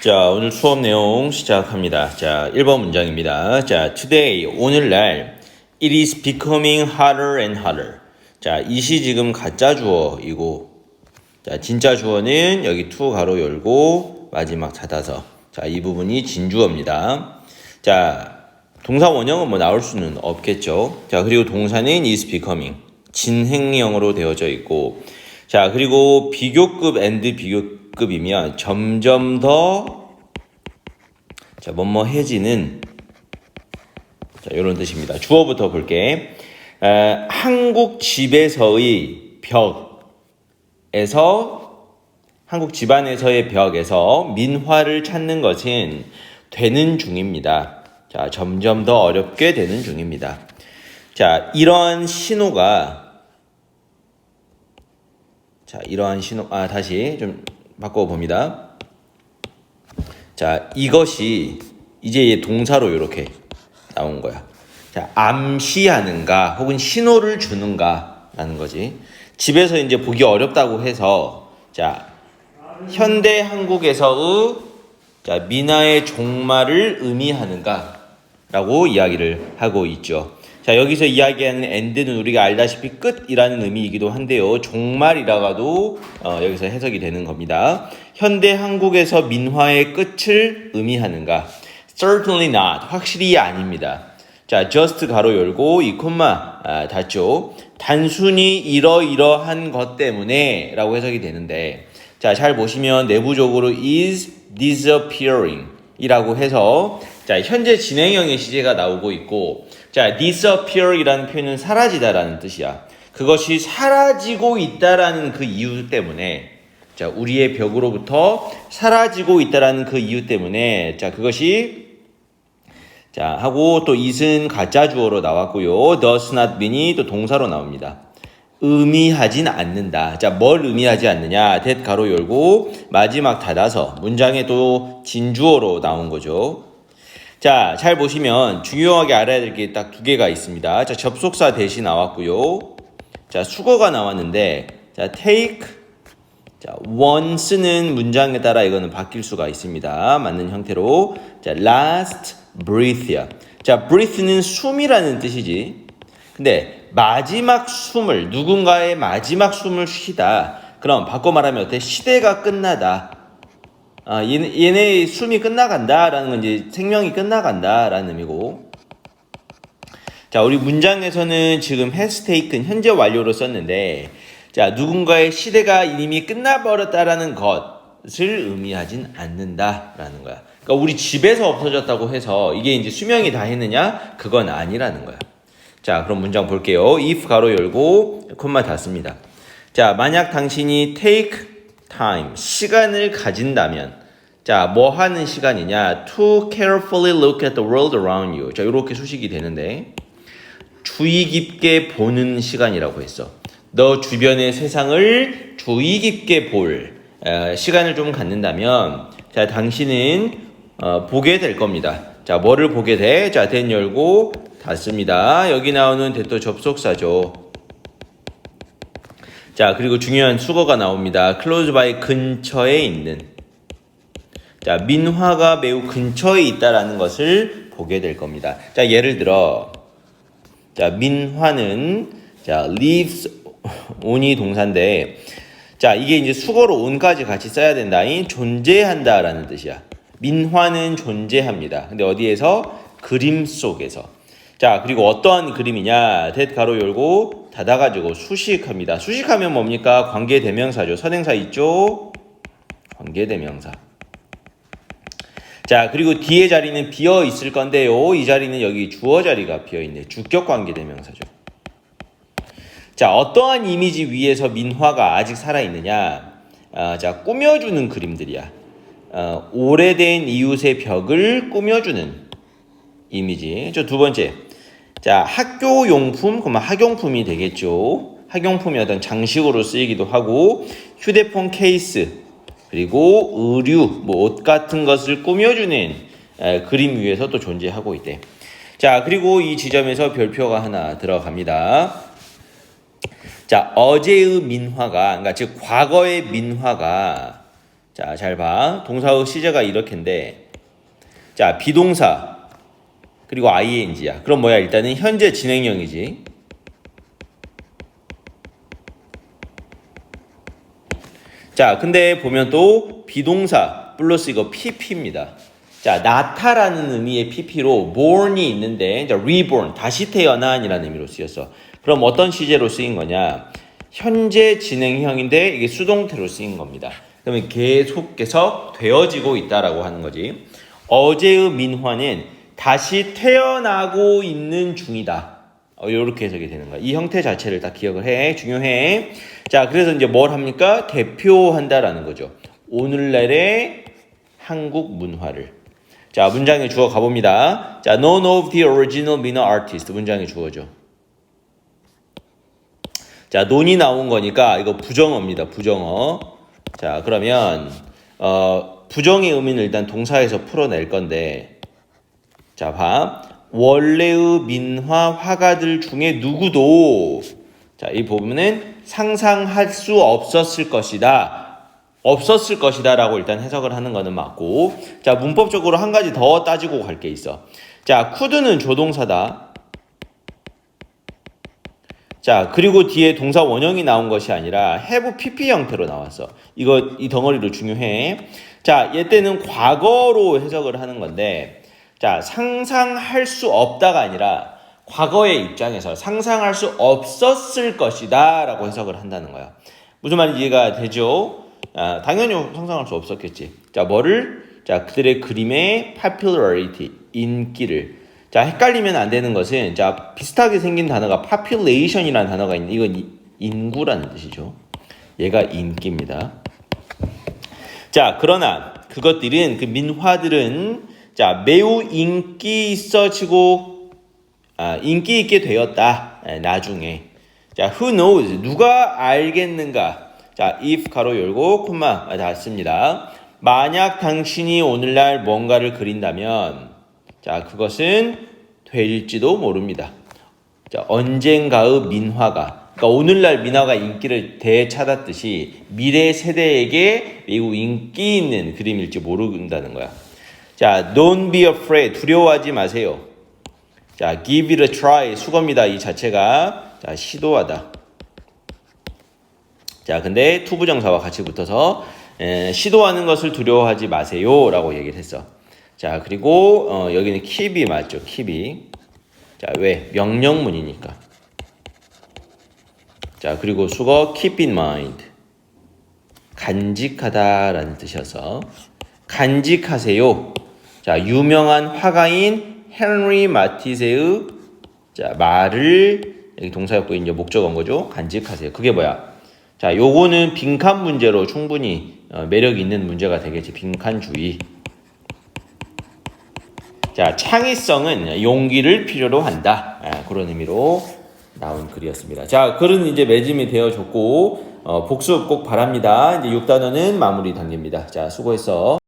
자, 오늘 수업 내용 시작합니다. 자, 1번 문장입니다. 자, today, 오늘날, it is becoming hotter and hotter. 자, 이시 지금 가짜 주어이고, 자, 진짜 주어는 여기 to 가로 열고, 마지막 닫아서. 자, 이 부분이 진주어입니다. 자, 동사 원형은 뭐 나올 수는 없겠죠. 자, 그리고 동사는 is becoming. 진행형으로 되어져 있고, 자, 그리고 비교급 and 비교 급이면 점점 더, 자, 뭐뭐 해지는, 자, 이런 뜻입니다. 주어부터 볼게. 에, 한국 집에서의 벽에서, 한국 집안에서의 벽에서 민화를 찾는 것은 되는 중입니다. 자, 점점 더 어렵게 되는 중입니다. 자, 이러한 신호가 자, 이러한 신호, 아, 다시 좀 바꿔봅니다. 자, 이것이 이제 동사로 이렇게 나온 거야. 자, 암시하는가, 혹은 신호를 주는가, 라는 거지. 집에서 이제 보기 어렵다고 해서, 자, 현대 한국에서의, 자, 민화의 종말을 의미하는가, 라고 이야기를 하고 있죠. 자, 여기서 이야기하는 end는 우리가 알다시피 끝이라는 의미이기도 한데요. 종말이라가도 어, 여기서 해석이 되는 겁니다. 현대 한국에서 민화의 끝을 의미하는가? Certainly not. 확실히 아닙니다. 자, just 가로 열고 이 콤마 아, 닫죠. 단순히 이러이러한 것 때문에 라고 해석이 되는데 자, 잘 보시면 내부적으로 is disappearing 이라고 해서 자, 현재 진행형의 시제가 나오고 있고 자, disappear이라는 표현은 사라지다라는 뜻이야. 그것이 사라지고 있다라는 그 이유 때문에 자, 우리의 벽으로부터 사라지고 있다라는 그 이유 때문에 자, 그것이 자, 하고 또 it은 가짜 주어로 나왔고요. does not mean이 또 동사로 나옵니다. 의미하진 않는다. 자, 뭘 의미하지 않느냐? that 가로 열고 마지막 닫아서 문장에 또 진주어로 나온 거죠. 자, 잘 보시면 중요하게 알아야 될 게 딱 두 개가 있습니다. 자, 접속사 대시 나왔고요. 자, 수거가 나왔는데 자, take 자, one 쓰는 문장에 따라 이거는 바뀔 수가 있습니다. 맞는 형태로. 자, last breath야. 자, breath는 숨이라는 뜻이지. 근데 마지막 숨을 누군가의 마지막 숨을 쉬다. 그럼 바꿔 말하면 어때? 시대가 끝나다. 아, 얘네, 얘네의 숨이 끝나간다라는 건 이제 생명이 끝나간다라는 의미고. 자, 우리 문장에서는 지금 taken 현재 완료로 썼는데, 자, 누군가의 시대가 이미 끝나버렸다라는 것을 의미하진 않는다라는 거야. 그러니까 우리 집에서 없어졌다고 해서 이게 이제 수명이 다 했느냐? 그건 아니라는 거야. 자, 그럼 문장 볼게요. if 가로 열고 콤마 닫습니다. 자, 만약 당신이 take time 시간을 가진다면 자, 뭐 하는 시간이냐? to carefully look at the world around you. 자, 이렇게 수식이 되는데 주의 깊게 보는 시간이라고 했어. 너 주변의 세상을 주의 깊게 볼 어, 시간을 좀 갖는다면 자, 당신은 어, 보게 될 겁니다. 자, 뭐를 보게 돼? 자, 된 열고 닫습니다. 여기 나오는 대또 접속사죠. 자, 그리고 중요한 수거가 나옵니다. by 근처에 있는. 자, 민화가 매우 근처에 있다라는 것을 보게 될 겁니다. 자, 예를 들어, 자, 민화는, 자, lives on이 동사인데, 자, 이게 이제 수거로 on까지 같이 써야 된다. 이 존재한다라는 뜻이야. 민화는 존재합니다. 근데 어디에서? 그림 속에서. 자, 그리고 어떠한 그림이냐? 대 가로 열고 닫아가지고 수식합니다. 수식하면 뭡니까? 관계대명사죠. 선행사 있죠? 관계대명사. 자, 그리고 뒤에 자리는 비어 있을 건데요. 이 자리는 여기 주어 자리가 비어 있네. 주격 관계대명사죠. 자, 어떠한 이미지 위에서 민화가 아직 살아 있느냐? 아, 자, 꾸며주는 그림들이야. 어, 오래된 이웃의 벽을 꾸며주는 이미지. 저 두 번째. 자, 학교 용품, 그러면 학용품이 되겠죠. 학용품이 어떤 장식으로 쓰이기도 하고, 휴대폰 케이스, 그리고 의류, 뭐 옷 같은 것을 꾸며주는 에, 그림 위에서 또 존재하고 있대. 자, 그리고 이 지점에서 별표가 하나 들어갑니다. 자, 어제의 민화가, 그러니까 즉 과거의 민화가 자, 잘 봐. 동사의 시제가 이렇게인데, 자, 비동사 그리고 ing야. 그럼 뭐야? 일단은 현재 진행형이지. 자, 근데 보면 또 비동사 플러스 이거 pp입니다. 자, 나타라는 의미의 pp로 born이 있는데 이제 reborn 다시 태어난이라는 의미로 쓰였어. 그럼 어떤 시제로 쓰인 거냐? 현재 진행형인데 이게 수동태로 쓰인 겁니다. 그러면 계속해서 되어지고 있다라고 하는 거지. 어제의 민화는 다시 태어나고 있는 중이다. 어, 이렇게 해석이 되는 거야. 이 형태 자체를 다 기억을 해. 중요해. 자, 그래서 이제 뭘 합니까? 대표한다라는 거죠. 오늘날의 한국 문화를. 자, 문장에 주어 가봅니다. 자, none of the original Minna artist. 문장에 주어죠. 자, 논이 나온 거니까 이거 부정어입니다. 부정어. 자, 그러면 어, 부정의 의미는 일단 동사에서 풀어낼 건데 자, 봐. 원래의 민화 화가들 중에 누구도 자, 이 부분은 상상할 수 없었을 것이다. 없었을 것이다라고 일단 해석을 하는 거는 맞고 자, 문법적으로 한 가지 더 따지고 갈 게 있어. 자, 쿠드는 조동사다. 자, 그리고 뒤에 동사 원형이 나온 것이 아니라 have pp 형태로 나왔어. 이거 이 덩어리로 중요해. 자, 얘 때는 과거로 해석을 하는 건데 자, 상상할 수 없다가 아니라 과거의 입장에서 상상할 수 없었을 것이다 라고 해석을 한다는 거야. 무슨 말인지 이해가 되죠? 아, 당연히 상상할 수 없었겠지. 자, 뭐를? 자, 그들의 그림의 popularity, 인기를. 자, 헷갈리면 안 되는 것은, 자, 비슷하게 생긴 단어가 population이라는 단어가 있는데, 이건 이- 인구라는 뜻이죠. 얘가 인기입니다. 자, 그러나 그것들은, 그 민화들은, 자, 매우 인기 있어지고, 아, 인기 있게 되었다. 에, 나중에. 자, who knows? 누가 알겠는가? 자, if 가로 열고 콤마 아, 닫습니다. 만약 당신이 오늘날 뭔가를 그린다면, 자, 그것은 될지도 모릅니다. 자, 언젠가의 민화가, 그러니까 오늘날 민화가 인기를 되찾았듯이 미래 세대에게 매우 인기 있는 그림일지 모른다는 거야. 자, don't be afraid. 두려워하지 마세요. 자, give it a try. 수거입니다. 이 자체가. 자, 시도하다. 자, 근데 투부정사와 같이 붙어서 에, 시도하는 것을 두려워하지 마세요 라고 얘기를 했어. 자, 그리고 어, 여기는 keep이 맞죠? keep이. 자, 왜? 명령문이니까. 자, 그리고 수거 keep in mind. 간직하다라는 뜻이어서 간직하세요. 자, 유명한 화가인 헨리 마티세의 자, 말을 여기 동사였고 이제 목적어인 거죠. 간직하세요. 그게 뭐야? 자, 요거는 빈칸 문제로 충분히 어, 매력 있는 문제가 되겠지. 빈칸주의. 자, 창의성은 용기를 필요로 한다. 아, 그런 의미로 나온 글이었습니다. 자, 글은 이제 매짐이 되어졌고 어, 복습 꼭 바랍니다. 이제 6단원은 마무리 단계입니다. 자, 수고했어.